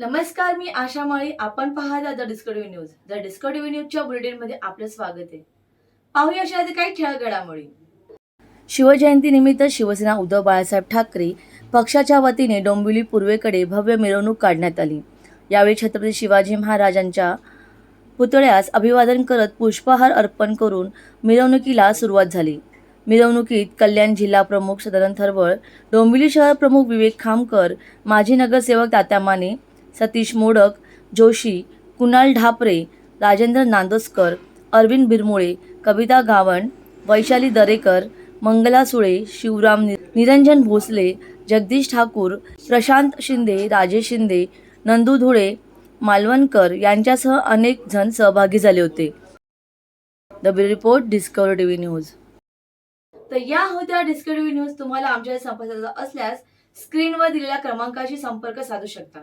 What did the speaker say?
नमस्कार मी आशा माळी. आपण पाहता the Discovery News. The Discovery न्यूजच्या बुलेटिनमध्ये आपलं स्वागत आहे. पाहूया अशा काही खेळ घडामोडी. शिवजयंतीनिमित्त शिवसेना उद्धव बाळासाहेब ठाकरे पक्षाच्या वतीने डोंबिवली पूर्वेकडे भव्य मिरवणूक काढण्यात आली. यावेळी छत्रपती शिवाजी महाराजांच्या पुतळ्यास अभिवादन करत पुष्पहार अर्पण करून मिरवणुकीला सुरुवात झाली. मिरवणुकीत कल्याण जिल्हा प्रमुख सदानंद थरवळ डोंबिवली शहर प्रमुख विवेक खामकर माजी नगरसेवक तात्या माने सतीश मोडक जोशी कुणाल ढापरे राजेंद्र नांदोसकर अरविंद बिरमुळे कविता गावण वैशाली दरेकर मंगला सुळे शिवराम निरंजन भोसले जगदीश ठाकूर प्रशांत शिंदे राजेश शिंदे नंदू धुळे मालवणकर यांच्यासह अनेक जण सहभागी झाले होते. The report discover TV news. तर या होत्या डिस्कवरी न्यूज तुम्हाला आमच्या संपर्क असल्यास स्क्रीनवर दिलेल्या क्रमांकाशी संपर्क साधू शकता.